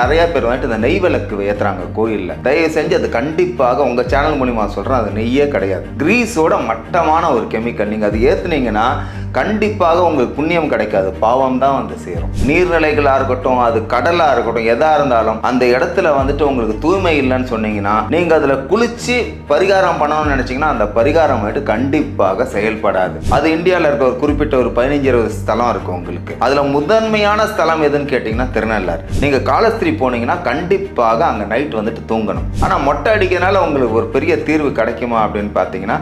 நிறைய பேர் வந்துட்டு இந்த நெய் விளக்கு ஏத்துறாங்க கோயிலில். தயவு செஞ்சு அது கண்டிப்பாக உங்க சேனல் மூலிமா சொல்றேன் அது நெய்யே கிடையாது. கிரீஸோட மட்டமான ஒரு கெமிக்கல் நீங்க அது ஏத்துனீங்கன்னா கண்டிப்பாக உங்களுக்கு புண்ணியம் கிடைக்காது. பாவம் தான் வந்து சேரும். நீர்நிலைகளாக இருக்கட்டும் அது கடலாக இருக்கட்டும் எதா இருந்தாலும் அந்த இடத்துல வந்துட்டு உங்களுக்கு தூய்மை இல்லைன்னு சொன்னீங்கன்னா நீங்க அதில் குளிச்சு பரிகாரம் பண்ணணும்னு நினைச்சீங்கன்னா அந்த பரிகாரம் வந்துட்டு கண்டிப்பாக செயல்படாது. அது இந்தியாவில் இருக்க ஒரு குறிப்பிட்ட ஒரு பதினஞ்சு இருபது ஸ்தலம் இருக்கும் உங்களுக்கு. அதில் முதன்மையான ஸ்தலம் எதுன்னு கேட்டிங்கன்னா திருநள்ளாறு. நீங்கள் காலஸ்திரி போனீங்கன்னா கண்டிப்பாக அங்க நைட் வந்துட்டு தூங்கணும். ஆனால் மொட்டை அடிக்கிறதுனால உங்களுக்கு ஒரு பெரிய தீர்வு கிடைக்குமா அப்படின்னு பார்த்தீங்கன்னா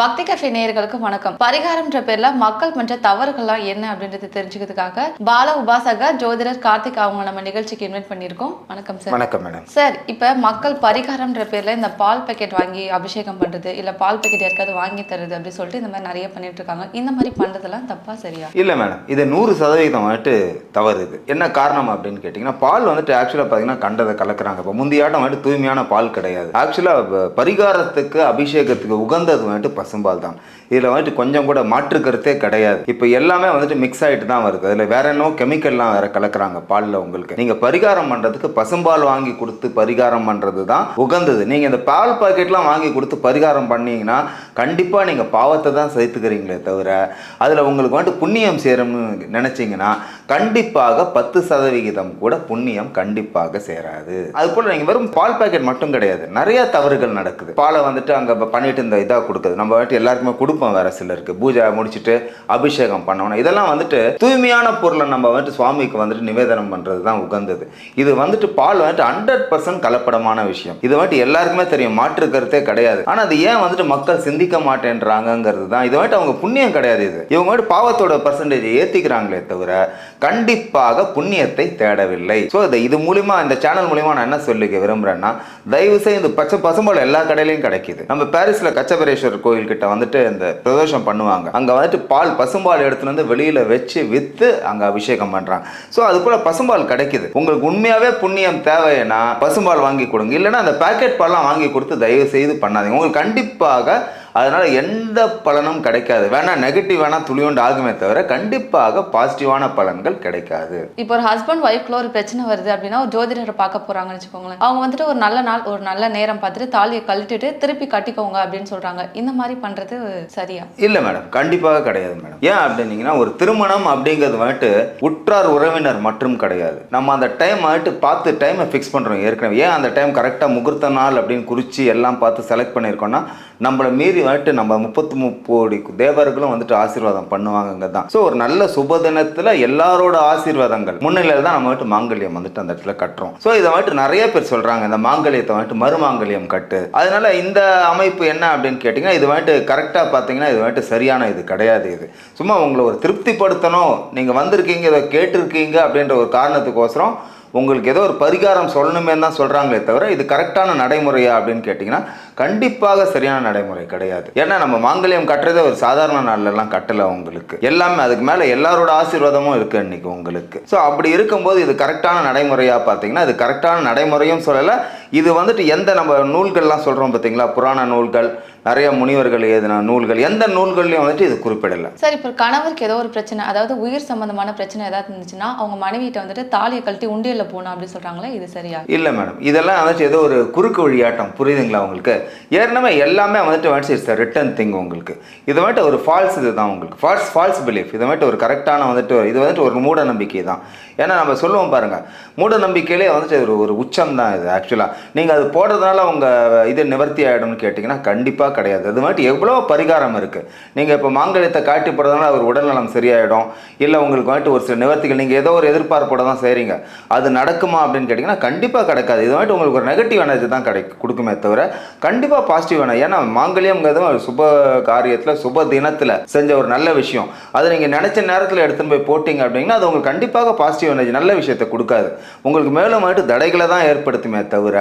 பக்தி கஃபே நேயர்களுக்கு வணக்கம். பரிகாரம்ன்ற பேர்ல மக்கள் பண்ற தவறுகள்லாம் என்ன அப்படின்றது தெரிஞ்சுக்கிறதுக்காக பால உபாசகா ஜோதிடர் கார்த்திக் அவங்க நம்ம நிகழ்ச்சிக்கு இன்வைட் பண்ணியிருக்கோம். வணக்கம் சார். வணக்கம் மேடம். சார் இப்ப மக்கள் பரிகாரம்ன்ற பேர்ல இந்த பால் பாக்கெட் வாங்கி அபிஷேகம் பண்றது இல்ல பால் பாக்கெட் யாருக்காவது வாங்கி தருது அப்படி சொல்லிட்டு இந்த மாதிரி நிறைய பண்ணிட்டு இருக்காங்க. இந்த மாதிரி பண்றதெல்லாம் தப்பா சரியா? இல்லை மேடம் இது நூறு சதவீதம் வந்துட்டு தவறு இது. என்ன காரணம் அப்படின்னு கேட்டிங்கன்னா பால் வந்துட்டு ஆக்சுவலாக பார்த்தீங்கன்னா கண்டதை கலக்குறாங்க. இப்போ முந்தையாட்டம் வந்துட்டு தூய்மையான பால் கிடையாது. ஆக்சுவலாக பரிகாரத்துக்கு அபிஷேகத்துக்கு உகந்தது வந்துட்டு பசும்பால் தான். இதில் வந்துட்டு கொஞ்சம் கூட மாற்று கருத்தே கிடையாது. இப்போ எல்லாமே வந்துட்டு மிக்ஸ் ஆகிட்டு தான் வருது. அதில் வேற என்ன கெமிக்கல்லாம் வேற கலக்குறாங்க பாலில் உங்களுக்கு. நீங்கள் பரிகாரம் பண்ணுறதுக்கு பசும்பால் வாங்கி கொடுத்து பரிகாரம் பண்ணுறது தான் உகந்தது. நீங்கள் இந்த பால் பாக்கெட்லாம் வாங்கி கொடுத்து பரிகாரம் பண்ணீங்கன்னா கண்டிப்பாக நீங்கள் பாவத்தை தான் சேர்த்துக்கிறீங்களே தவிர அதில் உங்களுக்கு வந்துட்டு புண்ணியம் சேரும்னு நினச்சிங்கன்னா கண்டிப்பாக பத்து சதவிகிதம் கூட புண்ணியம் கண்டிப்பாக சேராது. அது போல் நீங்கள் வெறும் பால் பாக்கெட் மட்டும் கிடையாது. நிறைய தவறுகள் நடக்குது. பாலை வந்துட்டு அங்கே பண்ணிட்டு இந்த இதாக கொடுக்குது. நம்ம வந்துட்டு எல்லாருக்குமே கொடுப்போம் வேற சிலருக்கு. பூஜை முடிச்சுட்டு அபிஷேகம் பண்ணணும். இதெல்லாம் வந்துட்டு தூய்மையான பொருளை நம்ம வந்துட்டு சுவாமிக்கு வந்துட்டு நிவேதனம் பண்ணுறது தான் உகந்தது. இது வந்துட்டு பால் வந்துட்டு ஹண்ட்ரட் பர்சன்ட் கலப்படமான விஷயம். இது வந்துட்டு எல்லாருக்குமே தெரியும். மாற்று கருத்தே கிடையாது. ஆனால் அது ஏன் வந்துட்டு மக்கள் சிந்திக்க மாட்டேன்றாங்கங்கிறது தான் இது வந்துட்டு அவங்க புண்ணியம் கிடையாது இது. இவங்க வந்துட்டு பாவத்தோட பர்சன்டேஜ் ஏற்றிக்கிறாங்களே தவிர கண்டிப்பாக புண்ணியத்தை தேடவில்லை. ஸோ இது இது மூலிமா இந்த சேனல் மூலிமா நான் என்ன சொல்லிக்க விரும்புகிறேன்னா தயவு செய்து இந்த பச்சை பசும்பால் எல்லா கடையிலையும் கிடைக்குது. நம்ம பாரிஸில் கச்சபரேஸ்வரர் கோயில் கிட்ட வந்துட்டு இந்த பிரதோஷம் பண்ணுவாங்க. அங்கே வந்துட்டு பால் பசும்பால் எடுத்துகிட்டு வந்து வெளியில் வச்சு விற்று அங்கே அபிஷேகம் பண்ணுறாங்க ஸோ அது போல் பசும்பால் கிடைக்குது. உங்களுக்கு உண்மையாகவே புண்ணியம் தேவைன்னா பசும்பால் வாங்கி கொடுங்க. இல்லைன்னா அந்த பேக்கெட் பால்லாம் வாங்கி கொடுத்து தயவு செய்து பண்ணாதீங்க. உங்களுக்கு கண்டிப்பாக அதனால எந்த பலனும் கிடைக்காது. வேணா நெகட்டிவ் வேணா துளியோண்டு ஆகுமே தவிர கண்டிப்பாக பாசிட்டிவான பலன்கள் கிடைக்காது. இப்போ ஒரு ஹஸ்பண்ட் ஒய்ஃப்ல ஒரு பிரச்சனை வருது அப்படின்னா ஒரு ஜோதிடரை பார்க்க போறாங்கன்னு வச்சுக்கோங்களேன். அவங்க வந்துட்டு ஒரு நல்ல நாள் ஒரு நல்ல நேரம் பார்த்துட்டு தாலியை கழட்டிட்டு திருப்பி கட்டிக்கோங்க அப்படின்னு சொல்றாங்க. இந்த மாதிரி பண்றது சரியா? இல்லை மேடம் கண்டிப்பாக கிடையாது மேடம் ஏன் அப்படின்னீங்கன்னா ஒரு திருமணம் அப்படிங்கிறது வந்துட்டு உற்றார் உறவினர் மட்டும் கிடையாது. நம்ம அந்த டைம் வந்துட்டு பார்த்து டைமை ஃபிக்ஸ் பண்ணுறோம் ஏற்கனவே. ஏன் அந்த டைம் கரெக்டாக முகூர்த்த நாள் அப்படின்னு குறித்து எல்லாம் பார்த்து செலக்ட் பண்ணியிருக்கோம்னா நம்மளை மீறி வந்துட்டு நம்ம முப்பத்து முப்போடி தேவர்களும் வந்துட்டு ஆசீர்வாதம் பண்ணுவாங்க தான். ஸோ ஒரு நல்ல சுப தினத்தில் எல்லாரோட ஆசீர்வாதங்கள் முன்னிலையில் தான் நம்ம வந்துட்டு மாங்கல்யம் வந்துட்டு அந்த இடத்துல கட்டுறோம். ஸோ இதை வந்துட்டு நிறைய பேர் சொல்கிறாங்க இந்த மாங்கல்யத்தை வந்துட்டு மறுமாங்கல்யம் கட்டு. அதனால இந்த அமைப்பு என்ன அப்படின்னு கேட்டிங்கன்னா இது வந்துட்டு கரெக்டாக பார்த்தீங்கன்னா இது வந்துட்டு சரியான இது கிடையாது இது. சும்மா உங்களை ஒரு திருப்திப்படுத்தணும் நீங்கள் வந்திருக்கீங்க இதை கேட்டிருக்கீங்க அப்படின்ற ஒரு காரணத்துக்கோசரம் உங்களுக்கு ஏதோ ஒரு பரிகாரம் சொல்லணுமே தான் சொல்கிறாங்களே தவிர இது கரெக்டான நடைமுறையா அப்படின்னு கேட்டிங்கன்னா கண்டிப்பாக சரியான நடைமுறை கிடையாது. ஏன்னா நம்ம மாங்கல்யம் கட்டுறதே ஒரு சாதாரண நாள்லலாம் கட்டலை உங்களுக்கு. எல்லாமே அதுக்கு மேலே எல்லாரோட ஆசீர்வாதமும் இருக்குது இன்னைக்கு உங்களுக்கு. ஸோ அப்படி இருக்கும்போது இது கரெக்டான நடைமுறையாக பார்த்தீங்கன்னா இது கரெக்டான நடைமுறையும் சொல்லலை. இது வந்துட்டு எந்த நம்ம நூல்கள்லாம் சொல்கிறோம் பார்த்தீங்களா? புராண நூல்கள் நிறைய முனிவர்கள் எழுதின நூல்கள் எந்த நூல்கள்லையும் வந்துட்டு இது குறிப்பிடலை. சார் இப்போ கணவருக்கு ஏதோ ஒரு பிரச்சனை அதாவது உயிர் சம்பந்தமான பிரச்சனை ஏதாவது இருந்துச்சுன்னா அவங்க மனைவிட்ட வந்துட்டு தாலியை கழட்டி உண்டியல்ல போகணும் அப்படின்னு சொல்றாங்களே இது சரியா? இல்லை மேடம். இதெல்லாம் வந்துட்டு ஏதோ ஒரு குறுக்கு வழியாட்டம் புரியுதுங்களா உங்களுக்கு? ஏற்கனவே எல்லாமே வந்துட்டு வந்துட்டு இட்ஸ் ரிட்டன் திங் உங்களுக்கு. இது வந்துட்டு ஒரு ஃபால்ஸ் இது தான் உங்களுக்கு. ஃபால்ஸ் ஃபால்ஸ் பிலீஃப் இது வந்துட்டு ஒரு கரெக்டான வந்துட்டு இது வந்துட்டு ஒரு மூட நம்பிக்கை தான். ஏன்னா நம்ம சொல்லுவோம் பாருங்க மூட நம்பிக்கையிலே வந்துட்டு ஒரு ஒரு உச்சம் தான் இது ஆக்சுவலாக நீங்கள் அது போடுறதுனால உங்கள் இது நிவர்த்தி ஆகிடும்னு கேட்டிங்கன்னா கண்டிப்பாக கிடையாது. அது வந்துட்டு எவ்வளோ பரிகாரம் இருக்குது நீங்கள் இப்போ மாங்கல்யத்தை காட்டி போடுறதுனால அவர் உடல்நலம் சரியாயிடும். இல்லை உங்களுக்கு வந்துட்டு ஒரு சில நிவர்த்திகள் நீங்கள் ஏதோ ஒரு எதிர்பார்ப்போட தான் செய்கிறீங்க அது நடக்குமா அப்படின்னு கேட்டிங்கன்னா கண்டிப்பாக கிடைக்காது. இது வந்துட்டு உங்களுக்கு ஒரு நெகட்டிவ் எனர்ஜி தான் கிடை கொடுக்குமே தவிர கண்டிப்பாக பாசிட்டிவ் எனர்ஜி ஏன்னா மாங்கல்யம்ங்கிறது ஒரு சுப காரியத்தில் சுப தினத்தில் செஞ்ச ஒரு நல்ல விஷயம். அதை நீங்கள் நினச்ச நேரத்தில் எடுத்துன்னு போய் போட்டிங்க அப்படின்னா அது உங்களுக்கு கண்டிப்பாக பாசிட்டிவ் எனர்ஜி நல்ல விஷயத்தை கொடுக்காது. உங்களுக்கு மேலும் வந்துட்டு தடைகளை தான் ஏற்படுத்துமே தவிர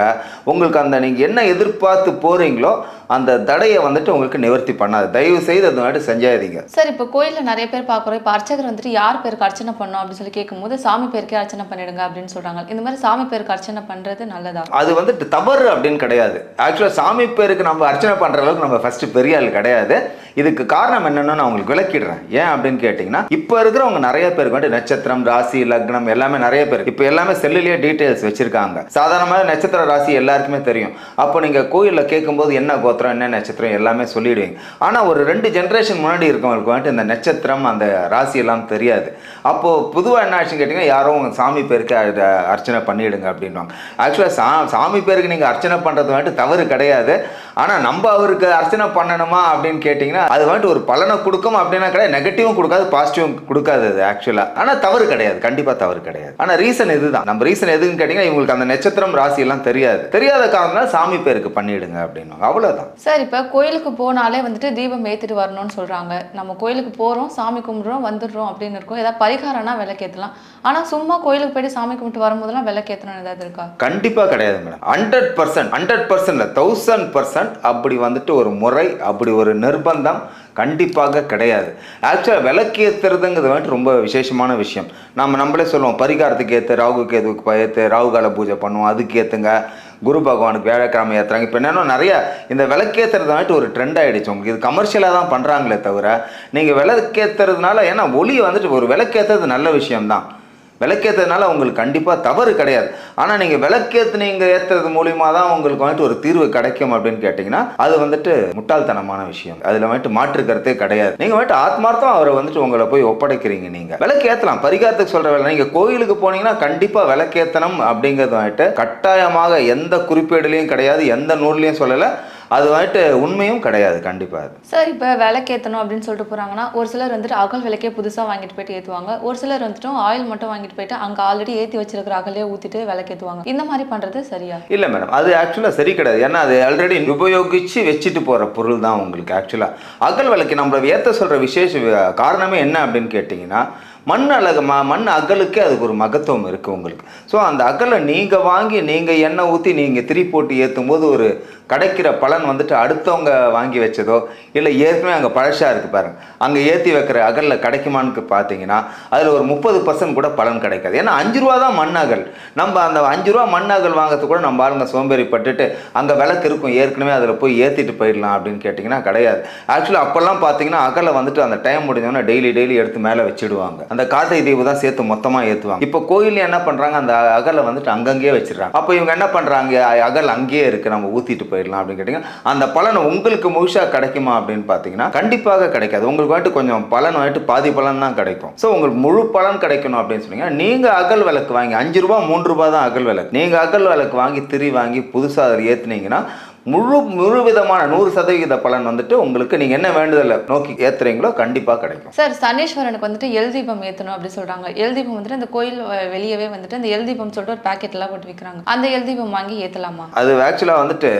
உங்களுக்கு அந்த நீங்கள் என்ன எதிர்பார்த்து போகிறீங்களோ அந்த தடையை வந்துட்டு உங்களுக்கு நிவர்த்தி பண்ணாது. தயவு செய்து அது வந்துட்டு செஞ்சாதீங்க. சார் இப்போ கோயிலில் நிறைய பேர் பார்க்குறோம். இப்போ அர்ச்சகர் வந்துட்டு யார் பேருக்கு அர்ச்சனை பண்ணணும் அப்படின்னு சொல்லி கேட்கும்போது சாமி பேருக்கே அர்ச்சனை பண்ணிடுங்க அப்படின்னு சொல்றாங்க. இந்த மாதிரி சாமி பேருக்கு அர்ச்சனை பண்றது நல்லதா? அது வந்துட்டு தவறு அப்படின்னு கிடையாது. ஆக்சுவலாக சாமி பேருக்கு நம்ம அர்ச்சனை பண்ணுற அளவுக்கு நம்ம ஃபர்ஸ்ட் பெரிய ஆள் கிடையாது. இதுக்கு காரணம் என்னன்னு நான் உங்களுக்கு விளக்கிடுறேன். ஏன் அப்படின்னு கேட்டிங்கன்னா இப்போ இருக்கிறவங்க நிறைய பேருக்கு வந்துட்டு நட்சத்திரம் ராசி லக்னம் எல்லாமே நிறைய பேர். இப்போ எல்லாமே செல்லுலேயே டீட்டெயில்ஸ் வச்சிருக்காங்க. சாதாரணமாக நட்சத்திர ராசி எல்லாருக்குமே தெரியும். அப்போ நீங்கள் கோயிலில் கேட்கும்போது என்ன கோத்திரம் என்ன நட்சத்திரம் எல்லாமே சொல்லிடுவீங்க. ஆனால் ஒரு ரெண்டு ஜென்ரேஷன் முன்னாடி இருக்கவங்களுக்கு வந்துட்டு இந்த நட்சத்திரம் அந்த ராசி எல்லாம் தெரியாது. அப்போது பொதுவாக என்ன ஆச்சுன்னு கேட்டிங்கன்னா யாரும் சாமி பேருக்கு அர்ச்சனை பண்ணிவிடுங்க அப்படின்வாங்க ஆக்சுவலாக சா சாமி பேருக்கு நீங்கள் அர்ச்சனை பண்ணுறது வந்துட்டு தவறு கிடையாது. ஆனால் நம்ம அவருக்கு அர்ச்சனை பண்ணணுமா அப்படின்னு கேட்டிங்கன்னா அது வந்துட்டு ஒரு பலனை கொடுக்கும் அப்படின்னா கிடையாது நெகட்டிவும் கொடுக்காது பாசிட்டிவும் கொடுக்காது அது ஆக்சுவலாக ஆனால் தவறு கிடையாது கண்டிப்பாக தவறு கிடையாது. ஆனால் ரீசன் இதுதான். நம்ம ரீசன் எதுன்னு கேட்டிங்கன்னா இவங்களுக்கு அந்த நட்சத்திரம் ராசியெல்லாம் தெரியாது. தெரியாத காரணம் சாமி பேருக்கு பண்ணிவிடுங்க அப்படின்னு அவ்வளோதான் சார் இப்போ கோயிலுக்கு போனாலே வந்துட்டு தீபம் ஏற்றிட்டு வரணும்னு சொல்கிறாங்க நம்ம கோயிலுக்கு போகிறோம் சாமி கும்பிட்றோம் வந்துடுறோம் அப்படின்னு இருக்கும். ஏதாவது பரிகாரம்னா விளக்கேற்றலாம் ஆனா சும்மா கோயிலுக்கு போயிட்டு சாமி கும்பிட்டு வரும்போதெல்லாம் விளக்கேற்றணும் ஏதாவது இருக்கா? கண்டிப்பாக கிடையாது மேடம் ஹண்ட்ரட் பர்சன்ட் ஹண்ட்ரட் பர்சன்ட்ல தௌசண்ட் பர்சன்ட் அப்படி வந்துட்டு ஒரு முறை அப்படி ஒரு நிர்பந்தம் கண்டிப்பாக கிடையாது. ஆக்சுவலாக விளக்கேற்றுறதுங்கிறது வந்துட்டு ரொம்ப விசேஷமான விஷயம். நம்ம நம்மளே சொல்லுவோம் பரிகாரத்துக்கு ஏற்று ராகு கேதுக்கு ஏற்று ராகு கால பூஜை பண்ணுவோம் அதுக்கு ஏற்றுங்க குரு பகவானுக்கு வியாழக்கிழமை ஏற்றுறாங்க இப்போ என்னென்னா நிறைய இந்த விளக்கேற்றுறது வந்துட்டு ஒரு ட்ரெண்ட் ஆகிடுச்சு உங்களுக்கு இது கமர்ஷியலாக தான் பண்ணுறாங்களே தவிர நீங்கள் விளக்கேற்றுறதுனால ஏன்னா ஒளி வந்துட்டு ஒரு விளக்கேற்றுறது நல்ல விஷயம்தான். விளக்கேற்றதுனால உங்களுக்கு கண்டிப்பாக தவறு கிடையாது. ஆனால் நீங்கள் விளக்கேற்று நீங்கள் ஏற்றுறது மூலியமாக தான் உங்களுக்கு வந்துட்டு ஒரு தீர்வு கிடைக்கும் அப்படின்னு கேட்டிங்கன்னா அது வந்துட்டு முட்டாள்தனமான விஷயம். அதில் வந்துட்டு மாற்றுக்கிறதே கிடையாது. நீங்கள் வந்துட்டு ஆத்மார்த்தம் அவரை வந்துட்டு உங்களை போய் ஒப்படைக்கிறீங்க நீங்கள் விளக்கேற்றலாம் பரிகாரத்துக்கு சொல்கிற வேலை நீங்கள் கோயிலுக்கு போனீங்கன்னா கண்டிப்பாக விளக்கேற்றணும் அப்படிங்கிறது வந்துட்டு கட்டாயமாக எந்த குறிப்பேடுலையும் கிடையாது எந்த நூல்லையும் சொல்லலை. அது வந்துட்டு உண்மையும் கிடையாது கண்டிப்பாக அது. சார் இப்போ விளக்கேற்றணும் அப்படின்னு சொல்லிட்டு போறாங்கன்னா ஒரு சிலர் வந்துட்டு அகல் விளக்கே புதுசா வாங்கிட்டு போயிட்டு ஏற்றுவாங்க ஒரு சிலர் வந்துட்டு ஆயில் மட்டும் வாங்கிட்டு போயிட்டு அங்க ஆல்ரெடி ஏற்றி வச்சிருக்கிற அகலே ஊத்திட்டு விளக்கேற்றுவாங்க இந்த மாதிரி பண்றது சரியா? இல்லை மேடம் அது ஆக்சுவலாக சரி கிடையாது. ஏன்னா அது ஆல்ரெடி உபயோகித்து வச்சுட்டு போகிற பொருள் தான் உங்களுக்கு ஆக்சுவலாக அகல் விளக்கு நம்மளை ஏற்ற சொல்கிற விசேஷ காரணமே என்ன அப்படின்னு கேட்டிங்கன்னா மண் அழகு ம மண் அகலுக்கே அதுக்கு ஒரு மகத்துவம் இருக்குது உங்களுக்கு. ஸோ அந்த அகலை நீங்கள் வாங்கி நீங்கள் எண்ணெய் ஊற்றி நீங்கள் திரி போட்டு ஏற்றும் போது ஒரு கிடைக்கிற பலன் வந்துட்டு அடுத்தவங்க வாங்கி வச்சதோ இல்லை ஏற்கனவே அங்கே பழசாக இருக்குது பாருங்கள் அங்கே ஏற்றி வைக்கிற அகலில் கிடைக்குமான்னு பார்த்தீங்கன்னா அதில் ஒரு முப்பது பர்சன்ட் கூட பலன் கிடைக்காது. ஏன்னா அஞ்சு ரூபா தான் மண் அகல். நம்ம அந்த அஞ்சு ரூபா மண் அகல் வாங்குறதுக்கு கூட நம்ம ஆளுங்க சோம்பேறிப்பட்டுட்டு அங்கே விளக்கு இருக்கும் ஏற்கனவே அதில் போய் ஏற்றிட்டு போயிடலாம் அப்படின்னு கேட்டிங்கன்னா கிடையாது. ஆக்சுவலாக அப்போல்லாம் பார்த்தீங்கன்னா அகலை வந்துட்டு அந்த டைம் முடிஞ்சோன்னா டெய்லி டெய்லி எடுத்து மேலே வச்சுடுவாங்க. அந்த கார்த்திகை தீபம் தான் சேர்த்து மொத்தமாக ஏற்றுவாங்க இப்போ கோயிலில் என்ன பண்ணுறாங்க அந்த அகலை வந்துட்டு அங்கங்கேயே வச்சிடறாங்க. அப்போ இவங்க என்ன பண்ணுறாங்க அகல் அங்கேயே இருக்குது நம்ம ஊற்றிட்டு போயிடலாம் அப்படின்னு கேட்டிங்கன்னா அந்த பலன் உங்களுக்கு முழுசாக கிடைக்குமா அப்படின்னு பார்த்தீங்கன்னா கண்டிப்பாக கிடைக்காது. உங்களுக்கு வந்துட்டு கொஞ்சம் பலன் வந்துட்டு பாதி பலன் தான் கிடைக்கும். ஸோ உங்களுக்கு முழு பலன் கிடைக்கணும் அப்படின்னு சொன்னீங்கன்னா நீங்கள் அகல் விளக்கு வாங்கி அஞ்சு ரூபா மூன்று ரூபா தான் அகல் விளக்கு. நீங்கள் அகல் விளக்கு வாங்கி திரி வாங்கி புதுசாக அதில் ஏற்றுனீங்கன்னா முழு முழு விதமான நூறு சதவிகித பலன் வந்துட்டு உங்களுக்கு நீங்கள் என்ன வேண்டுதலை நோக்கி ஏற்றுறீங்களோ கண்டிப்பாக கிடைக்கும். சார் சனீஸ்வரனுக்கு வந்துட்டு எல் தீபம் ஏற்றணும் அப்படி சொல்றாங்க. எல் தீபம் வந்துட்டு இந்த கோயில் வெளியவே வந்துட்டு இந்த எல் தீபம் சொல்லிட்டு ஒரு பாக்கெட் எல்லாம் போட்டு விற்கிறாங்க அந்த எல் தீபம் வாங்கி ஏத்தலாமா? அது ஆக்சுவலாக வந்துட்டு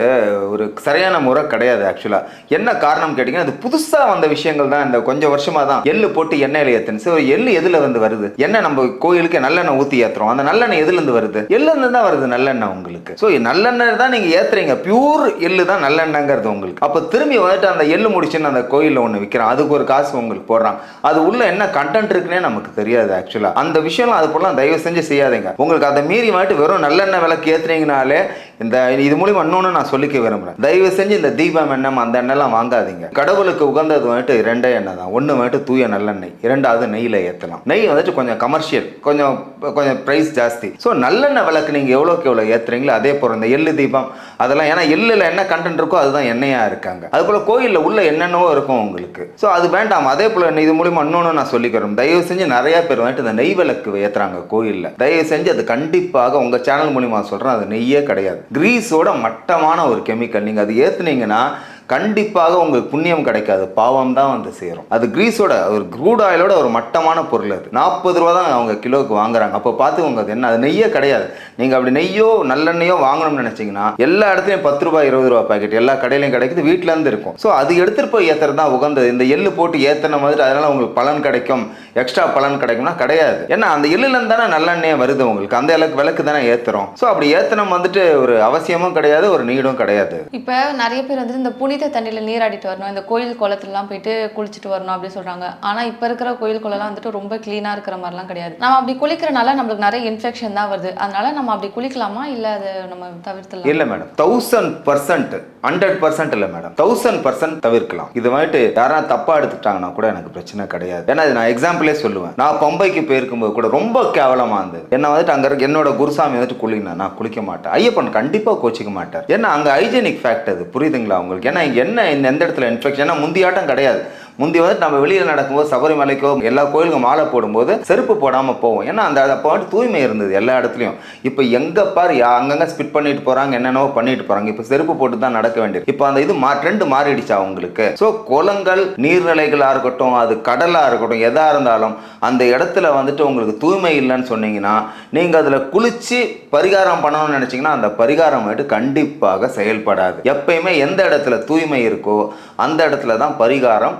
ஒரு சரியான முறை கிடையாது ஆக்சுவலாக என்ன காரணம் கேட்டிங்கன்னா அது புதுசாக வந்த விஷயங்கள் தான். இந்த கொஞ்சம் வருஷமாக தான் எள்ளு போட்டு எண்ணெயில் ஏற்றுன்னு ஸோ எள்ளு எதில் வந்து வருது? எண்ணெய் நம்ம கோயிலுக்கு நல்லெண்ணெய் ஊற்றி ஏற்றுறோம் அந்த நல்லெண்ணெய் எதுலேருந்து வருது? எள்ளுலேருந்து தான் வருது நல்லெண்ணெய் உங்களுக்கு. ஸோ நல்லெண்ணெய் தான் நீங்கள் ஏற்றுறீங்க பியூர் எள்ளு தான் நல்லெண்ணங்கிறது உங்களுக்கு. அப்போ திரும்பி வந்துட்டு அந்த எள்ளு முடிச்சுன்னு அந்த கோயிலில் ஒன்று விற்கிறான் அதுக்கு ஒரு காசு உங்களுக்கு போடுறான். அது உள்ள என்ன கண்டென்ட் இருக்குன்னே நமக்கு தெரியாது ஆக்சுவலாக அந்த விஷயம்லாம் அது போலாம் தயவு செஞ்சு செய்யாதீங்க. உங்களுக்கு அதை மீறி வந்துட்டு வெறும் நல்லெண்ணெய் விளக்கு ஏற்றுனீங்கனாலே இந்த இது மூலியமாக இன்னொன்று நான் சொல்லிக்க விரும்புகிறேன் தயவு செஞ்சு இந்த தீபம் எண்ணம் அந்த எண்ணெய்லாம் வாங்காதீங்க. கடவுளுக்கு உகந்தது வந்துட்டு ரெண்டே எண்ணெய் தான். ஒன்று வந்துட்டு தூய நல்லெண்ணெய் இரண்டாவது நெய்யில் ஏற்றலாம் நெய் வந்துட்டு கொஞ்சம் கமர்ஷியல் கொஞ்சம் கொஞ்சம் ப்ரைஸ் ஜாஸ்தி. ஸோ நல்லெண்ணெய் விளக்கு நீங்கள் எவ்வளோக்கு எவ்வளோ ஏற்றுறீங்களோ அதே போல் இந்த எள்ளு தீபம் அதெல்லாம். ஏன்னா எள்ளில் என்ன கண்டென்ட் இருக்கோ அதுதான் எண்ணெயாக இருக்காங்க. அது போல் கோயிலில் உள்ள என்னென்னவோ இருக்கும் உங்களுக்கு. ஸோ அது வேண்டாம். அதே போல் இது மூலியமா இன்னொன்று நான் சொல்லிக்கிறோம் தயவு செஞ்சு நிறைய பேர் வந்துட்டு இந்த நெய் விளக்கு ஏற்றுறாங்க கோயிலில். தயவு செஞ்சு அது கண்டிப்பாக உங்கள் சேனல் மூலியமா சொல்கிறேன் அது நெய்யே கிடையாது. கிரீஸோட மட்டமான ஒரு கெமிக்கல் நீங்கள் அது ஏற்றுனீங்கன்னா கண்டிப்பாக உங்களுக்கு புண்ணியம் கிடைக்காது. பாவம் தான் வந்து சேரும். அது கிரீஸோட ஒரு க்ரூட் ஆயிலோட ஒரு மட்டமான பொருள் அது. நாற்பது ரூபா தான் அவங்க கிலோவுக்கு வாங்குறாங்க. அப்போ பார்த்துக்கோங்க அது என்ன அது நெய்யே கிடையாது. நீங்கள் அப்படி நெய்யோ நல்லெண்ணெயோ வாங்கணும்னு நினச்சிங்கன்னா எல்லா இடத்துலையும் பத்து ரூபாய் இருபது ரூபா பாக்கெட் எல்லா கடையிலையும் கிடைக்குது வீட்டிலேருந்து இருக்கும். ஸோ அது எடுத்துகிட்டு போய் ஏற்றுறது தான் உகந்தது. இந்த எள்ளு போட்டு ஏற்றின மாதிரி அதனால் உங்களுக்கு பலன் கிடைக்கும். எக்ஸ்ட்ரா பலன் கிடைக்கும்னா கிடையாது. ஏன்னா அந்த எள்ளுலேருந்து தானே நல்லெண்ணெய் வருது உங்களுக்கு. அந்த அளவுக்கு விளக்கு தானே ஏற்றுறோம் ஸோ அப்படி ஏத்தனம் வந்துட்டு ஒரு அவசியமும் கிடையாது ஒரு நீடும் கிடையாது. இப்போ நிறைய பேர் வந்துட்டு இந்த புனி புனித தண்ணியில் நீராடிட்டு வரணும். இந்த கோயில் குளத்துலலாம் போயிட்டு குளிச்சுட்டு வரணும் அப்படின்னு சொல்கிறாங்க ஆனால் இப்போ இருக்கிற கோயில் குளம்லாம் வந்துட்டு ரொம்ப க்ளீனாக இருக்கிற மாதிரிலாம் கிடையாது. நம்ம அப்படி குளிக்கிறனால நம்மளுக்கு நிறைய இன்ஃபெக்ஷன் தான் வருது. அதனால நம்ம அப்படி குளிக்கலாமா? இல்லை அது நம்ம தவிர்த்துலாம் இல்லை madam thousand percent hundred percent இல்லை மேடம் தௌசண்ட் பர்சன்ட் தவிர்க்கலாம். இது வந்துட்டு யாராவது தப்பாக எடுத்துட்டாங்கன்னா கூட எனக்கு பிரச்சனை கிடையாது. ஏன்னா இது நான் எக்ஸாம்பிளே சொல்லுவேன். நான் பம்பைக்கு போயிருக்கும்போது கூட ரொம்ப கேவலமாக இருந்தது. என்ன வந்துட்டு அங்கே இருக்க என்னோட குருசாமி வந்துட்டு குளிக்கணும் நான் குளிக்க மாட்டேன். ஐயப்பன் கண்டிப்பாக கோச்சிக்க மாட்டேன் ஏன்னா அங்கே ஹைஜெனிக் ஃபேக்ட் அது. புரியுதுங்களா உங்களுக்கு? ஏன்னா என்ன இந்த எந்த இடத்துல இன்ஃபெக்ஷன் ஏன்னா முந்தியாட்டம் கிடையாது. முந்தி வந்துட்டு நம்ம வெளியில் நடக்கும்போது சபரிமலைக்கோ எல்லா கோயிலுக்கும் மாலை போடும்போது செருப்பு போடாமல் போவோம். ஏன்னா அந்த அப்போ வந்துட்டு தூய்மை இருந்தது எல்லா இடத்துலையும். இப்போ எங்கே பாரு யா- ஸ்பிட் பண்ணிட்டு போகிறாங்க என்னென்னவோ பண்ணிட்டு போகிறாங்க இப்போ செருப்பு போட்டு தான் நடக்க வேண்டியது. இப்போ அந்த இது மா ட்ரெண்டு மாறிடுச்சா உங்களுக்கு? ஸோ குளங்கள் நீர்நிலைகளாக இருக்கட்டும் அது கடலாக இருக்கட்டும் எதாக இருந்தாலும் அந்த இடத்துல வந்துட்டு உங்களுக்கு தூய்மை இல்லைன்னு சொன்னீங்கன்னா நீங்கள் அதில் குளிச்சு பரிகாரம் பண்ணணும்னு நினச்சிங்கன்னா அந்த பரிகாரம் வந்துட்டு கண்டிப்பாக செயல்படாது. எப்பயுமே எந்த இடத்துல தூய்மை இருக்கோ அந்த இடத்துல தான் பரிகாரம்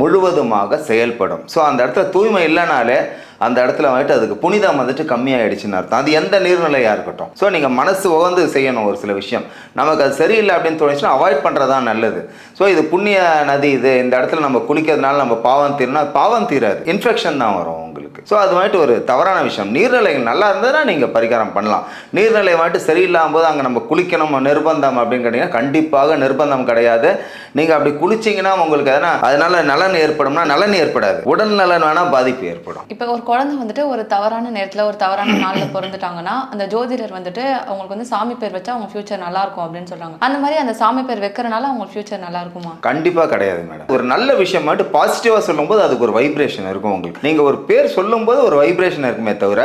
முழுவதுமாக செயல்படும். ஸோ அந்த இடத்துல தூய்மை இல்லைனாலே அந்த இடத்துல வந்துட்டு அதுக்கு புனிதம் வந்துட்டு கம்மியாயிடுச்சுன்னு அர்த்தம். அது எந்த நீர்நிலையாக இருக்கட்டும். ஸோ நீங்கள் மனசு உகந்து செய்யணும் ஒரு சில விஷயம். நமக்கு அது சரியில்லை அப்படின்னு தோணுச்சுன்னா அவாய்ட் பண்ணுறது தான் நல்லது. ஸோ இது புண்ணிய நதி இது. இந்த இடத்துல நம்ம குளிக்கிறதுனால நம்ம பாவம் தீரணும் அது பாவம் தீராது. இன்ஃபெக்ஷன் தான் வரும் உங்களுக்கு. ஸோ அது வந்துட்டு ஒரு தவறான விஷயம். நீர்நிலைகள் நல்லா இருந்ததுன்னா நீங்கள் பரிகாரம் பண்ணலாம். நீர்நிலை வந்துட்டு சரியில்லாம போது அங்கே நம்ம குளிக்கணும் நிர்பந்தம் அப்படின்னு கேட்டிங்கன்னா கண்டிப்பாக நிர்பந்தம் கிடையாது. நீங்கள் அப்படி குளிச்சிங்கன்னா உங்களுக்கு எதனா அதனால நலன் ஏற்படும்னா நலன் ஏற்படாது. உடல் நலன் வேணால் பாதிப்பு ஏற்படும். இப்போ ஒரு குழந்தை வந்துட்டு ஒரு தவறான நேரத்தில் ஒரு தவறான நாளில் பிறந்துட்டாங்கன்னா அந்த ஜோதிடர் வந்துட்டு அவங்களுக்கு வந்து சாமி பேர் வச்சா அவங்க ஃபியூச்சர் நல்லா இருக்கும் அப்படின்னு சொல்றாங்க. அந்த மாதிரி அந்த சாமி பேர் வைக்கிறனால அவங்க ஃபியூச்சர் நல்லா இருக்குமா கண்டிப்பாக கிடையாது மேடம் ஒரு நல்ல விஷயம் மட்டும் பாசிட்டிவாக சொல்லும்போது அதுக்கு ஒரு வைப்ரேஷன் இருக்கும் உங்களுக்கு. நீங்கள் ஒரு பேர் சொல்லும்போது ஒரு வைப்ரேஷன் இருக்குமே தவிர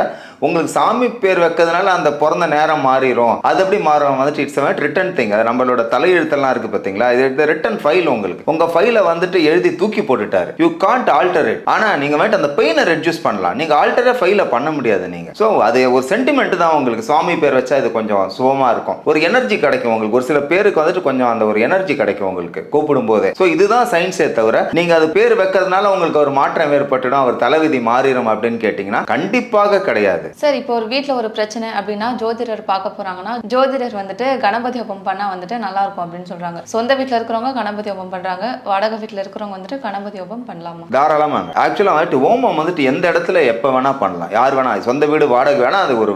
உங்களுக்கு சாமி பேர் வைக்கிறதுனால அந்த பிறந்த நேரம் மாறிடும் அது எப்படி மாறும்? வந்துட்டு இட்ஸ் வந்து ரிட்டன் திங் அது நம்மளோட தலையெழுத்தெல்லாம் இருக்குது பார்த்தீங்களா இது ரிட்டன் ஃபைல் உங்களுக்கு. உங்கள் ஃபைலை வந்துட்டு எழுதி தூக்கி போட்டுட்டாரு. யூ காண்ட் ஆல்டர் இட் ஆனால் நீங்கள் வந்துட்டு அந்த பெயினை ரெடியூஸ் பண்ணலாம். நீங்கள் ஆல்டரே ஃபைலை பண்ண முடியாது நீங்கள் ஸோ அது ஒரு சென்டிமெண்ட் தான் உங்களுக்கு. சுவாமி பேர் வச்சா இது கொஞ்சம் சுகமாக இருக்கும். ஒரு எனர்ஜி கிடைக்கும் உங்களுக்கு. ஒரு சில பேருக்கு வந்துட்டு கொஞ்சம் அந்த ஒரு எனர்ஜி கிடைக்கும் உங்களுக்கு. கூப்பிடும் போதே ஸோ இதுதான் சயின்ஸே தவிர நீங்கள் அது பேர் வைக்கிறதுனால உங்களுக்கு ஒரு மாற்றம் ஏற்பட்டுடும். அவர் தலைவிதி மாறிடும் அப்படின்னு கேட்டிங்கன்னா கண்டிப்பாக கிடையாது. சார் இப்போ ஒரு வீட்டில் ஒரு பிரச்சனை அப்படின்னா ஜோதிடர் பார்க்க போறாங்கன்னா ஜோதிடர் வந்துட்டு கணபதி ஹோமம் பண்ணா வந்துட்டு நல்லா இருக்கும் அப்படின்னு சொல்றாங்க. சொந்த வீட்டில் இருக்கிறவங்க கணபதி ஹோமம் பண்றாங்க. வாடகை வீட்டில் இருக்கிறவங்க வந்துட்டு கணபதி ஹோமம் பண்ணலாமா? தாராளமாக ஆக்சுவலாக வந்துட்டு ஓமம் வந்துட்டு எந்த இடத்துல எப்போ வேணா பண்ணலாம். யார் வேணா சொந்த வீடு வாடகை வேணா அது ஒரு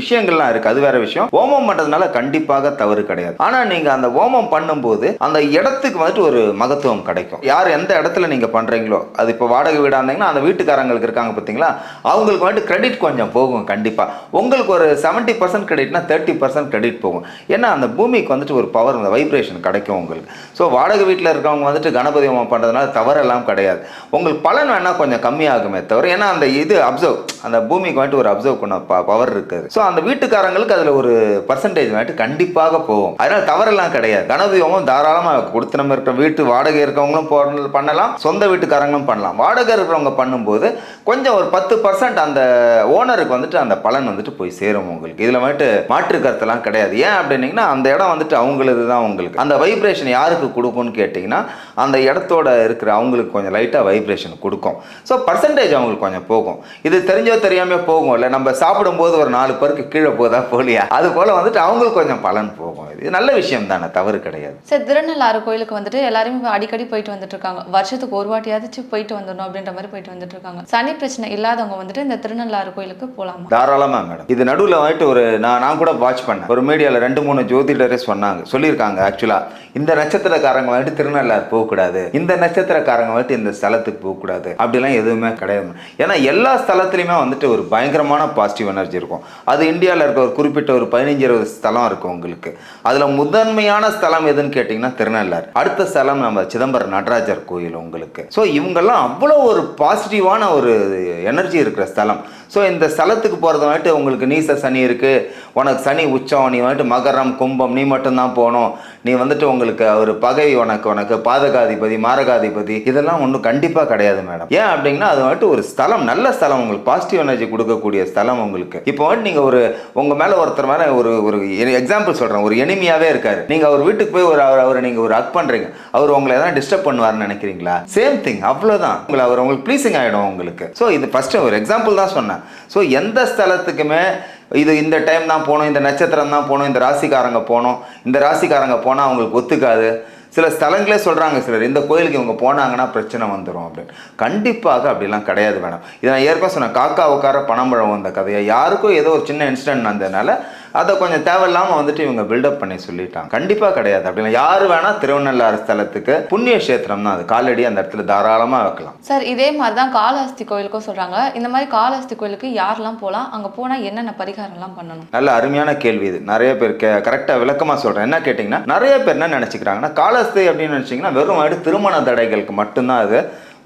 விஷயங்கள்லாம் இருக்கு. அது வேற விஷயம். ஓமம் பண்றதுனால கண்டிப்பாக தவறு கிடையாது. ஆனா நீங்க அந்த ஓமம் பண்ணும்போது அந்த இடத்துக்கு வந்துட்டு ஒரு மகத்துவம் கிடைக்கும். யார் எந்த இடத்துல நீங்க பண்றீங்களோ அது இப்போ வாடகை வீடா இருந்தீங்கன்னா அந்த வீட்டுக்காரங்களுக்கு இருக்காங்க பார்த்தீங்களா அவங்களுக்கு வந்துட்டு கிரெடிட் கொஞ்சம் போகும் கண்டிப்பாக உங்களுக்கு ஒரு செவன்ட்டி பர்சன்ட் கிரெடிட்னா தேர்ட்டி பர்சன்ட் கிரெடிட் போகும். ஏன்னா அந்த பூமிக்கு வந்துட்டு ஒரு பவர் அந்த வைப்ரேஷன் கிடைக்கும் உங்களுக்கு. ஸோ வாடகை வீட்டில் இருக்கிறவங்க வந்துட்டு கணபதி ஹோமம் பண்ணுறதுனால தவறெல்லாம் கிடையாது. உங்களுக்கு பலன் வேணால் கொஞ்சம் கம்மியாகுமே தவிர ஏன்னா அந்த இது அப்சர்வ் அந்த பூமிக்கு வந்துட்டு ஒரு அப்சர்வ் பண்ண பவர் இருக்குது. ஸோ அந்த வீட்டுக்காரங்களுக்கு அதில் ஒரு பர்சன்டேஜ் வந்துட்டு கண்டிப்பாக போகும். அதனால் தவறெல்லாம் கிடையாது. கணபதி ஹோமம் தாராளமாக கொடுத்து நம்ம இருக்கிற வீட்டு வாடகை இருக்கவங்களும் பண்ணலாம் சொந்த வீட்டுக்காரங்களும் பண்ணலாம். வாடகை இருக்கிறவங்க பண்ணும்போது கொஞ்சம் ஒரு பத்து பர்சன்ட் அந்த ஓனருக்கு வந்துட்டு அந்த பலன் வந்துட்டு போய் சேரும் உங்களுக்கு. இதில் வந்துட்டு மாற்று கருத்தெல்லாம் கிடையாது. ஏன் அப்படின்னீங்கன்னா அந்த இடம் வந்துட்டு அவங்களது தான் உங்களுக்கு. அந்த வைப்ரேஷன் யாருக்கு கொடுக்கும்னு கேட்டிங்கன்னா அந்த இடத்தோட இருக்கிற அவங்களுக்கு கொஞ்சம் லைட்டாக வைப்ரேஷன் கொடுக்கும். ஸோ பர்சன்டேஜ் அவங்களுக்கு கொஞ்சம் போகும். இது தெரிஞ்சோ தெரியாமல் போகும் இல்லை? நம்ம சாப்பிடும்போது ஒரு நாலு பேருக்கு கீழே போதா போலியா அது போல் வந்துட்டு அவங்களுக்கு கொஞ்சம் பலன் போகும். இது நல்ல விஷயம் தானே தவறு கிடையாது. சார் திருநள்ளாறு கோயிலுக்கு வந்துட்டு எல்லாருமே அடிக்கடி போயிட்டு வந்துட்டு இருக்காங்க வருஷத்துக்கு ஒரு வாட்டியாச்சும் போயிட்டு வந்துடணும் அப்படின்ற மாதிரி போயிட்டு வந்துட்டு இருக்காங்க சனி பிரச்சனை இல்லாதவங்க வந்துட்டு இந்த திருநள்ளாறு கோயிலுக்கு போலாமா? தாராளமாக மேடம் இது நடுவில் வந்துட்டு ஒரு நான் நான் கூட வாட்ச் பண்ணேன். ஒரு மீடியாவில் ரெண்டு மூணு ஜோதிடரே சொன்னாங்க சொல்லியிருக்காங்க ஆக்சுவலாக இந்த நட்சத்திரக்காரங்க வந்துட்டு திருநள்ளாறு போகக்கூடாது. இந்த நட்சத்திரக்காரங்க வந்துட்டு இந்த ஸ்தலத்துக்கு போகக்கூடாது. அப்படிலாம் எதுவுமே கிடையாது. ஏன்னா எல்லா ஸ்தலத்துலையுமே வந்துட்டு ஒரு பயங்கரமான பாசிட்டிவ் எனர்ஜி இருக்கும். அது இந்தியாவில் இருக்க ஒரு குறிப்பிட்ட ஒரு பதினஞ்சு இருபது ஸ்தலம் இருக்கும் உங்களுக்கு. அதில் முதன்மையான ஸ்தலம் எதுன்னு கேட்டிங்கன்னா திருநள்ளாறு. அடுத்த ஸ்தலம் நம்ம சிதம்பரம் நடராஜர் கோயில் உங்களுக்கு. ஸோ இவங்கெல்லாம் அவ்வளோ ஒரு பாசிட்டிவான ஒரு எனர்ஜி இருக்கிற ஸ்தலம். ஸோ இந்த ஸ்தலத்துக்கு போகிறது வந்துட்டு உங்களுக்கு நீச சனி இருக்குது உனக்கு சனி உச்சம் நீ வந்துட்டு மகரம் கும்பம் நீ மட்டும்தான் போகணும். நீ வந்துட்டு உங்களுக்கு ஒரு பகை உனக்கு உனக்கு பாதகாதிபதி மாரகாதிபதி இதெல்லாம் ஒன்றும் கண்டிப்பாக கிடையாது மேடம். ஏன் அப்படிங்கன்னா அது வந்துட்டு ஒரு ஸ்தலம் நல்ல ஸ்தலம் உங்களுக்கு பாசிட்டிவ் எனர்ஜி கொடுக்கக்கூடிய ஸ்தலம் உங்களுக்கு. இப்போ வந்துட்டு நீங்கள் ஒரு உங்கள் மேலே ஒருத்தர் மேலே ஒரு ஒரு எக்ஸாம்பிள் சொல்கிறேன் ஒரு எனிமையாகவே இருக்காரு. நீங்கள் அவர் வீட்டுக்கு போய் ஒரு அவர் அவரை நீங்கள் ஒரு ஹக் பண்ணுறீங்க அவர் உங்களை எதனா டிஸ்டர்ப் பண்ணுவார்னு நினைக்கிறீங்களா? சேம் திங் அவ்வளோதான் உங்களை அவர் உங்களுக்கு ப்ளீஸிங் ஆகிடும் உங்களுக்கு. ஸோ இது ஃபஸ்ட்டு ஒரு எக்ஸாம்பிள் தான் சொன்னேன். ஸோ எந்த ஸ்தலத்துக்குமே இது இந்த டைம் தான் போகணும் இந்த நட்சத்திரம் தான் போகணும் இந்த ராசிக்காரங்க போகணும். இந்த ராசிக்காரங்க போனால் அவங்களுக்கு ஒத்துக்காது. சில ஸ்தலங்களே சொல்கிறாங்க சிலர் இந்த கோயிலுக்கு இவங்க போனாங்கன்னா பிரச்சனை வந்துடும் அப்படின்னு. கண்டிப்பாக அப்படிலாம் கிடையாது மேடம். இதை நான் ஏற்கனவே சொன்னேன் காக்கா உட்கார பணம்பழம் வந்த கதையை. யாருக்கும் ஏதோ ஒரு சின்ன இன்சிடென்ட் வந்ததுனால அதை கொஞ்சம் தேவையில்லாமல் வந்துட்டு இவங்க பில்டப் பண்ணி சொல்லிட்டாங்க. கண்டிப்பாக கிடையாது. அப்படின்னா யார் வேணால் திருவண்ணாறு ஸ்தலத்துக்கு புண்ணிய கஷேத்திரம் தான் அது. காலடி அந்த இடத்துல தாராளமாக வைக்கலாம். சார் இதே மாதிரி தான் காளஹஸ்தி கோயிலுக்கும் சொல்றாங்க. இந்த மாதிரி காளஹஸ்தி கோயிலுக்கு யாரெல்லாம் போகலாம் அங்க போனா என்னென்ன பரிகாரம்லாம் பண்ணணும்? நல்ல அருமையான கேள்வி இது. நிறைய பேர் கரெக்டாக விளக்கமாக சொல்கிறேன் என்ன கேட்டிங்கன்னா நிறைய பேர் என்ன நினச்சிக்கிறாங்கன்னா காலஸ்தை அப்படின்னு நினச்சிங்கன்னா வெறும் திருமண தடைகளுக்கு மட்டும்தான் அது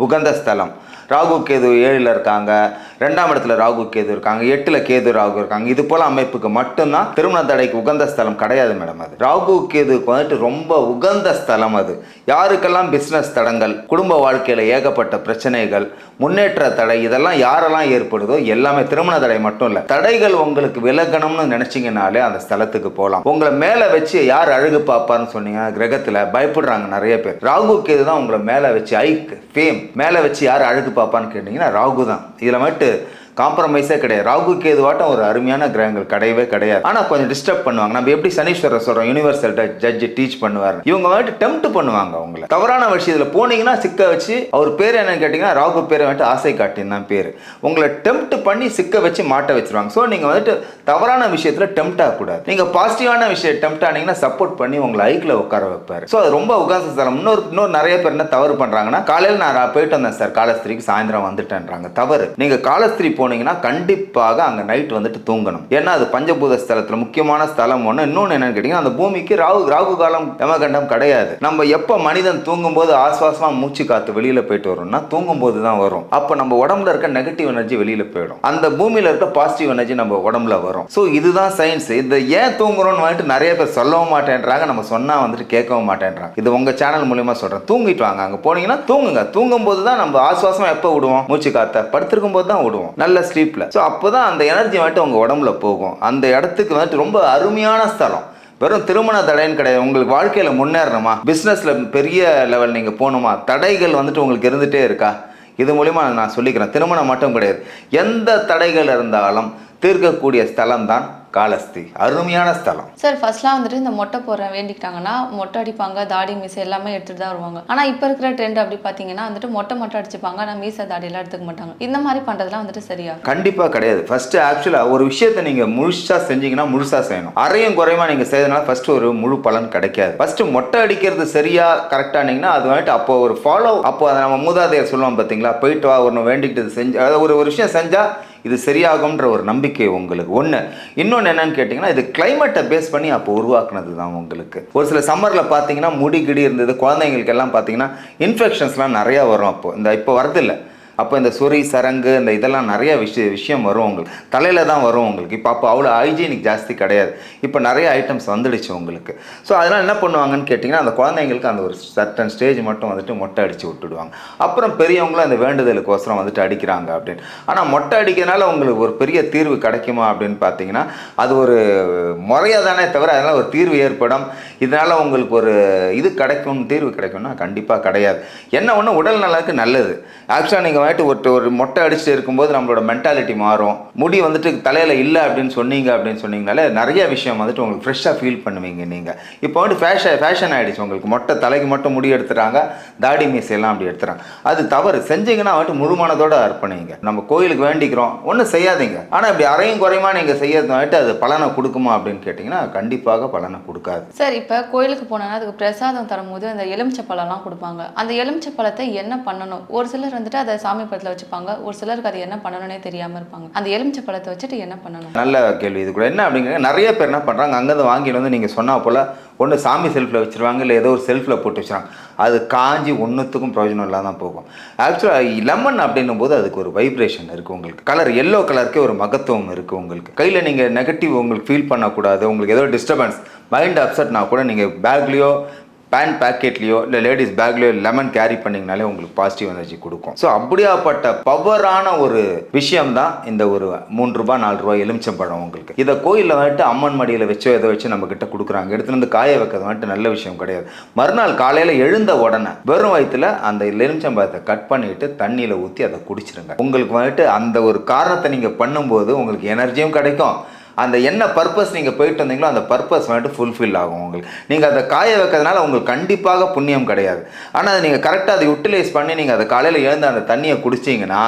உகந்த ஸ்தலம். ராகு கேது ஏழில் இருக்காங்க. ரெண்டாம் இடத்துல ராகு கேது இருக்காங்க. எட்டில் கேது ராகு இருக்காங்க. இது போல் அமைப்புக்கு மட்டும்தான் திருமண தடைக்கு உகந்த ஸ்தலம் கிடையாது மேடம் அது. ராகு கேதுக்கு வந்துட்டு ரொம்ப உகந்த ஸ்தலம் அது. யாருக்கெல்லாம் பிஸ்னஸ் தடங்கள் குடும்ப வாழ்க்கையில் ஏகப்பட்ட பிரச்சனைகள் முன்னேற்ற தடை இதெல்லாம் யாரெல்லாம் ஏற்படுதோ எல்லாமே திருமண தடை மட்டும் இல்லை. தடைகள் உங்களுக்கு விலகணும்னு நினச்சிங்கனாலே அந்த ஸ்தலத்துக்கு போகலாம் உங்களை மேலே வச்சு யார் அழகு பார்ப்பாருன்னு சொன்னீங்க? கிரகத்தில் பயப்படுறாங்க நிறைய பேர். ராகு கேது தான் உங்களை மேலே வச்சு ஐக் ஃபேம் மேலே வச்சு யார் அழகு பாப்பான்னு கேட்டிங்கன்னா ராகு தான் இதில் மட்டும் காம்ப்ரமைஸே கிடையாது. ராகு கேதுவாட்டம் ஒரு அருமையான கிரகங்கள். கிடையவே கிடையாது. ஆனால் கொஞ்சம் டிஸ்டர்ப் பண்ணுவாங்க. நம்ம எப்படி சனீஸ்வரர் சொல்கிறோம் யூனிவர்சல் ஜட்ஜ் டீச் பண்ணுவார். இவங்க வந்துட்டு டெம்ட் பண்ணுவாங்க அவங்கள. தவறான விஷயத்தில் போனீங்கன்னா சிக்க வச்சு அவர் பேர் என்னன்னு கேட்டிங்கன்னா ராகு பேரை வந்துட்டு ஆசை காட்டின்னு தான் பேர். உங்களை டெம்ட் பண்ணி சிக்க வச்சு மாட்ட வச்சிருவாங்க. ஸோ நீங்கள் வந்துட்டு தவறான விஷயத்தில் டெம்ட் ஆகக்கூடாது நீங்கள் பாசிட்டிவான விஷயம் டெம்ட் ஆனீங்கன்னா சப்போர்ட் பண்ணி உங்களை ஐக்கில் உட்கார வைப்பார். ஸோ அது ரொம்ப உகாச சார் இன்னொரு இன்னொரு நிறைய பேர் என்ன தவறு பண்ணுறாங்கன்னா காலையில் நான் போயிட்டு வந்தேன் சார். காலஸ்திரிக்கு சாயந்தரம் வந்துட்டேன்றாங்க. தவறு. நீங்கள் காலஸ்திரி போனீங்கன்னா கண்டிப்பாக அங்கே நைட் வந்துட்டு தூங்கணும். ஏன்னா அது பஞ்சபூத ஸ்தலத்தில் முக்கியமான ஸ்தலம் ஒன்று இன்னொன்று என்னன்னு கேட்டிங்கன்னா அந்த பூமிக்கு ராகு ராகு காலம் யமகண்டம் கிடையாது. நம்ம எப்போ மனிதன் தூங்கும்போது ஆஸ்வாசமாக மூச்சு காற்று வெளியில் போயிட்டு வரும்னா தூங்கும்போது தான் வரும். அப்போ நம்ம உடம்புல இருக்க நெகட்டிவ் எனர்ஜி வெளியில் போயிடும். அந்த பூமியில் இருக்க பாசிட்டிவ் எனர்ஜி நம்ம உடம்புல வரும். ஸோ இதுதான் சயின்ஸ் இதை ஏன் தூங்குறோம்னு வந்துட்டு நிறைய பேர் சொல்லவும் மாட்டேன்றாங்க. நம்ம சொன்னால் வந்துட்டு கேட்கவும் மாட்டேன்றாங்க. இது உங்கள் சேனல் மூலியமாக சொல்கிறேன் தூங்கிட்டு வாங்க. அங்கே போனீங்கன்னா தூங்குங்க. தூங்கும்போது தான் நம்ம ஆஸ்வாசமாக எப்போ விடுவோம்? மூச்சு காற்றை படுத்திருக்கும் போது தான் விடுவோம். நல்ல ஸ்லீப்பில் ஸோ அப்போ தான் அந்த எனர்ஜி வந்துட்டு உங்கள் உடம்புல போகும். அந்த இடத்துக்கு வந்துட்டு ரொம்ப அருமையான ஸ்தலம். வெறும் திருமண தடைன்னு கிடையாது. உங்களுக்கு வாழ்க்கையில் முன்னேறணுமா? பிஸ்னஸில் பெரிய லெவல் நீங்கள் போகணுமா? தடைகள் வந்துட்டு உங்களுக்கு இருந்துகிட்டே இருக்கா? இது மூலிமா நான் சொல்லிக்கிறேன். திருமணம் மட்டும் கிடையாது. எந்த தடைகள் இருந்தாலும் தீர்க்கக்கூடிய ஸ்தலம் தான் காலஸ்தி. அருமையான ஸ்தலம். சார் ஃபர்ஸ்ட்லாம் வந்துட்டு இந்த மொட்டை போடுற வேண்டிக்கிட்டாங்கன்னா மொட்டை அடிப்பாங்க தாடி மீசை எல்லாமே எடுத்துட்டு தான் வருவாங்க. ஆனா இப்போ இருக்கிற ட்ரெண்ட் அப்படி பார்த்தீங்கன்னா வந்துட்டு மொட்டை மட்டும் அடிச்சுப்பாங்க ஆனால் மீசை தாடியெல்லாம் எடுத்துக்க மாட்டாங்க. இந்த மாதிரி பண்றதுலாம் வந்துட்டு சரியா? கண்டிப்பாக கிடையாது. ஃபர்ஸ்ட் ஆக்சுவலாக ஒரு விஷயத்தை நீங்கள் முழுசாக செஞ்சீங்கன்னா முழுசாக செய்யணும். அரையும் குறையுமா நீங்கள் செய்யறதுனால ஃபர்ஸ்ட் ஒரு முழு பலன் கிடைக்காது. ஃபர்ஸ்ட் மொட்டை அடிக்கிறது சரியா கரெக்டானீங்கன்னா அது வந்துட்டு அப்போ ஒரு ஃபாலோ அப்போ அதை நம்ம மூதாதையர் சொல்லுவோம் பார்த்தீங்களா போயிட்டு வா ஒன்று வேண்டிக்கிட்டு செஞ்சு அதாவது ஒரு ஒரு விஷயம் செஞ்சால் இது சரியாகும்ன்ற ஒரு நம்பிக்கை உங்களுக்கு. ஒன்று இன்னொன்று என்னன்னு கேட்டிங்கன்னா இது கிளைமேட்டை பேஸ் பண்ணி அப்போ உருவாக்குனது தான் உங்களுக்கு. ஒரு சில சம்மரில் பார்த்தீங்கன்னா முடி கிடி இருந்தது குழந்தைங்களுக்கு எல்லாம் பார்த்தீங்கன்னா இன்ஃபெக்ஷன்ஸ்லாம் நிறையா வரும் அப்போது இந்த இப்போ வரதில்லை அப்போ இந்த சொறி சரங்கு இந்த இதெல்லாம் நிறைய விஷய விஷயம் வரும் உங்களுக்கு. தலையில் தான் வரும் உங்களுக்கு. இப்போ அப்போ அவ்வளோ ஹைஜீனிக் ஜாஸ்தி கிடையாது. இப்போ நிறைய ஐட்டம்ஸ் வந்துடுச்சு உங்களுக்கு. ஸோ அதெல்லாம் என்ன பண்ணுவாங்கன்னு கேட்டிங்கன்னா அந்த குழந்தைங்களுக்கு அந்த ஒரு சர்டன் ஸ்டேஜ் மட்டும் வந்துட்டு மொட்டை அடித்து விட்டுடுவாங்க. அப்புறம் பெரியவங்களும் அந்த வேண்டுதலுக்கோசரம் வந்துட்டு அடிக்கிறாங்க அப்படின்னு. ஆனால் மொட்டை அடிக்கிறதுனால உங்களுக்கு ஒரு பெரிய தீர்வு கிடைக்குமா அப்படின்னு பார்த்தீங்கன்னா அது ஒரு முறையாக தானே தவிர அதனால் ஒரு தீர்வு ஏற்படும். இதனால் உங்களுக்கு ஒரு இது கிடைக்கும் தீர்வு கிடைக்கும்னா கண்டிப்பாக கிடையாது. என்ன ஒன்று உடல் நலனுக்கு நல்லது. ஆக்சுவலாக நீங்கள் வந்துட்டு ஒரு ஒரு மொட்டை அடிச்சுட்டு இருக்கும்போது நம்மளோட மென்டாலிட்டி மாறும். முடி வந்துட்டு தலையில் இல்லை அப்படின்னு சொன்னீங்க அப்படின்னு சொன்னீங்கனால நிறைய விஷயம் வந்துட்டு உங்களுக்கு ஃப்ரெஷ்ஷாக ஃபீல் பண்ணுவீங்க நீங்கள் இப்போ வந்து ஃபேஷன் ஃபேஷன் ஆகிடுச்சு உங்களுக்கு. மொட்டை தலைக்கு மட்டும் முடி எடுத்துறாங்க தாடி மீசையெல்லாம் அப்படி எடுத்துறாங்க. அது தவறு. செஞ்சீங்கன்னா வந்துட்டு முழுமனதோட அர்ப்பணிங்க. நம்ம கோயிலுக்கு வேண்டிக்கிறோம். ஒன்றும் செய்யாதீங்க. ஆனால் இப்படி அறையும் குறையுமா நீங்கள் செய்யறது வந்துட்டு அது பலனை கொடுக்குமா அப்படின்னு கேட்டிங்கன்னா கண்டிப்பாக பலனை கொடுக்காது. சார் இப்போ கோயிலுக்கு போனோன்னா அதுக்கு பிரசாதம் தரும்போது அந்த எலுமிச்சை பழம்லாம் கொடுப்பாங்க. அந்த எலுமிச்சை பழத்தை என்ன பண்ணணும்? ஒரு சிலர் வந்துட்டு அதை சாமி படத்தில் வச்சுப்பாங்க. ஒரு சிலருக்கு அது என்ன பண்ணணும்னே தெரியாமல் இருப்பாங்க. அந்த எலுமிச்சை பழத்தை வச்சுட்டு என்ன பண்ணணும்? நல்ல கேள்வி. இது கூட என்ன அப்படிங்கிற நிறைய பேர் என்ன பண்ணுறாங்க அங்கேருந்து வாங்கிட்டு வந்து நீங்கள் சொன்னா போல் ஒன்று சாமி செல்ஃபில் வச்சுருவாங்க இல்லை ஏதோ ஒரு செல்ஃபில் போட்டு வச்சுருவாங்க. அது காஞ்சி ஒன்றுத்துக்கும் பிரயோஜனம் இல்லாமல் தான் போகும் ஆக்சுவலாக லெமன் அப்படின்னும் போது அதுக்கு ஒரு வைப்ரேஷன் இருக்குது உங்களுக்கு. கலர் எல்லோ கலருக்கே ஒரு மகத்துவம் இருக்குது உங்களுக்கு. கையில் நீங்கள் நெகட்டிவ் உங்களுக்கு ஃபீல் பண்ணக்கூடாது. உங்களுக்கு ஏதோ டிஸ்டர்பன்ஸ் மைண்ட் அப்செட்னா கூட நீங்கள் பேக்லேயோ பேண்ட் பேக்கெட்லேயோ இல்லை லேடிஸ் பேக்லேயோ லெமன் கேரி பண்ணிங்கனாலே உங்களுக்கு பாசிட்டிவ் எனர்ஜி கொடுக்கும். ஸோ அப்படியாப்பட்ட பவரான ஒரு விஷயம் தான் இந்த ஒரு மூன்று ரூபாய் நாலு ரூபாய் எலுமிச்சம்பழம் உங்களுக்கு. இதை கோயிலில் வந்துட்டு அம்மன் மடியில் வச்சோ ஏதோ வச்சு நம்ம கிட்ட கொடுக்குறாங்க. எடுத்துட்டு வந்து காய வைக்கிறது வந்துட்டு நல்ல விஷயம் கிடையாது. மறுநாள் காலையில் எழுந்த உடனே வெறும் வயிற்றுல அந்த எலுமிச்சம்பழத்தை கட் பண்ணிட்டு தண்ணியில் ஊற்றி அதை குடிச்சிருங்க. உங்களுக்கு வந்துட்டு அந்த ஒரு காரணத்தை நீங்கள் பண்ணும்போது உங்களுக்கு எனர்ஜியும் கிடைக்கும். அந்த என்ன பர்பஸ் நீங்கள் போயிட்டு வந்தீங்களோ அந்த பர்பஸ் வந்துட்டு ஃபுல்ஃபில் ஆகும் உங்களுக்கு. நீங்கள் அதை காய வைக்கிறதுனால உங்களுக்கு கண்டிப்பாக புண்ணியம் கிடையாது. ஆனால் அதை நீங்கள் கரெக்டாக அதை யூட்டிலைஸ் பண்ணி நீங்கள் அதை காலையில் எழுந்து அந்த தண்ணியை குடிச்சிங்கன்னா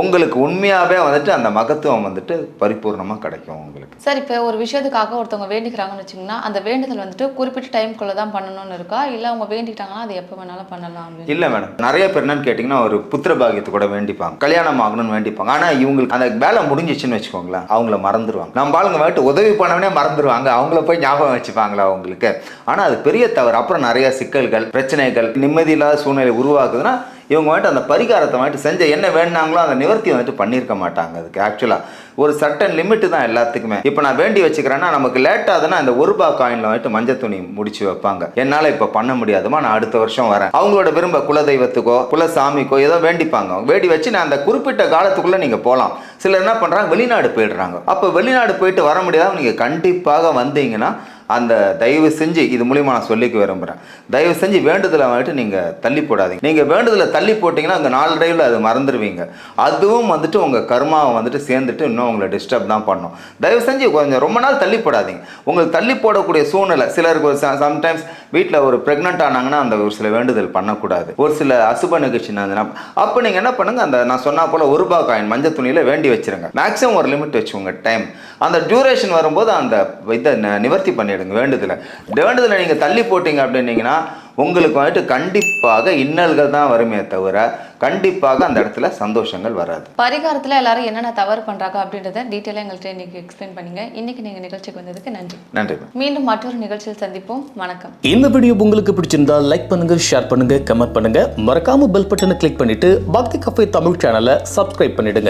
உங்களுக்கு உண்மையாகவே வந்துட்டு அந்த மகத்துவம் வந்துட்டு பரிபூர்ணமாக கிடைக்கும் உங்களுக்கு. சார் இப்போ ஒரு விஷயத்துக்காக ஒருத்தவங்க வேண்டிக்கிறாங்கன்னு வச்சிங்கன்னா அந்த வேண்டுதல் வந்துட்டு குறிப்பிட்ட டைம்குள்ளே தான் பண்ணணும்னு இருக்கா? இல்லை அவங்க வேண்டிக்கிட்டாங்கன்னா அது எப்போ வேணாலும் பண்ணலாம் இல்லை மேடம் நிறைய பேர் என்னன்னு கேட்டிங்கன்னா ஒரு புத்திர பாகியத்தை கூட வேண்டிப்பாங்க. கல்யாணம் ஆகணும்னு வேண்டிப்பாங்க. ஆனால் இவங்களுக்கு அந்த வேலை முடிஞ்சிச்சுன்னு வச்சுக்கோங்களேன் அவங்கள மறந்துடுவாங்க நம்ம ஆளுங்க வந்துட்டு உதவி பண்ணவனே மறந்துடுவாங்க அவங்கள போய் ஞாபகம் வச்சுப்பாங்களா அவங்களுக்கு? ஆனால் அது பெரிய தவறு. அப்புறம் நிறைய சிக்கல்கள் பிரச்சனைகள் நிம்மதியில்லாத சூழ்நிலை உருவாக்குதுன்னா இவங்க வந்துட்டு அந்த பரிகாரத்தை வந்துட்டு செஞ்ச என்ன வேணாங்களோ அந்த நிவர்த்தி வந்துட்டு பண்ணியிருக்க மாட்டாங்க அதுக்கு. ஆக்சுவலாக ஒரு சட்டன் லிமிட்டு தான் எல்லாத்துக்குமே. இப்போ நான் வேண்டி வச்சுக்கிறேன்னா நமக்கு லேட்டாகுதுன்னா அந்த ஒரு ரூபா காயினில் வந்துட்டு மஞ்சள் துணி முடிச்சு வைப்பாங்க. என்னால் இப்போ பண்ண முடியாதுமா நான் அடுத்த வருஷம் வரேன். அவங்களோட விரும்ப குலதெய்வத்துக்கோ குலசாமிக்கோ ஏதோ வேண்டிப்பாங்க. வேண்டி வச்சு நான் அந்த குறிப்பிட்ட காலத்துக்குள்ளே நீங்கள் போகலாம் சிலர் என்ன பண்ணுறாங்க வெளிநாடு போயிடுறாங்க. அப்போ வெளிநாடு போயிட்டு வர முடியாத நீங்கள் கண்டிப்பாக வந்தீங்கன்னா அந்த தயவு செஞ்சு இது மூலியமா நான் சொல்லிக்க விரும்புகிறேன் தயவு செஞ்சு வேண்டுதலை வந்துட்டு நீங்கள் தள்ளி போடாதீங்க. நீங்கள் வேண்டுதலை தள்ளி போட்டிங்கன்னா அந்த நாளடைவில் அது மறந்துடுவீங்க அதுவும் வந்துட்டு உங்கள் கர்மாவை வந்துட்டு சேர்ந்துட்டு இன்னும் உங்களை டிஸ்டர்ப் தான் பண்ணும். தயவு செஞ்சு கொஞ்சம் ரொம்ப நாள் தள்ளி போடாதீங்க. உங்களுக்கு தள்ளி போடக்கூடிய சூழ்நிலை சிலருக்கு ஒரு சம்டைம்ஸ் வீட்டில் ஒரு ப்ரெக்னென்ட் ஆனாங்கன்னா அந்த ஒரு சில வேண்டுதல் பண்ணக்கூடாது. ஒரு சில அசுப நிகழ்ச்சி நான் அப்போ நீங்கள் என்ன பண்ணுங்க அந்த நான் சொன்னால் போல் ஒரு ரூபா காயின் மஞ்சள் துணியில் வேண்டி வச்சிருங்க. மேக்ஸிமம் ஒரு லிமிட் வச்சுக்கோங்க டைம் அந்த டியூரேஷன் வரும்போது அந்த இதை ந- நிவர்த்தி பண்ணிடுங்க வேண்டுதலை. வேண்டுதலை நீங்கள் தள்ளி போட்டீங்க அப்படின்னீங்கன்னா உங்களுக்கு வந்துட்டு கண்டிப்பாக இன்னல்கள் தான் வருமே தவிர கண்டிப்பாக அந்த இடத்துல சந்தோஷங்கள் வராது. பரிகாரத்தில் எல்லாரும் என்னென்ன தவறு பண்ணுறாங்க அப்படின்றத டீட்டெயிலாக எங்கள்கிட்ட இன்னைக்கு எக்ஸ்பிளைன் பண்ணீங்க. இன்னைக்கு நீங்கள் நிகழ்ச்சிக்கு வந்ததுக்கு நன்றி. நன்றி மீண்டும் மற்றொரு நிகழ்ச்சியில் சந்திப்போம். வணக்கம். இந்த வீடியோ உங்களுக்கு பிடிச்சிருந்தா லைக் பண்ணுங்க ஷேர் பண்ணுங்க கமெண்ட் பண்ணுங்க. மறக்காம பெல் பட்டனை கிளிக் பண்ணிட்டு பக்தி கஃபே தமிழ் சேனலை சப்ஸ்கிரைப் பண்ணிடுங்க.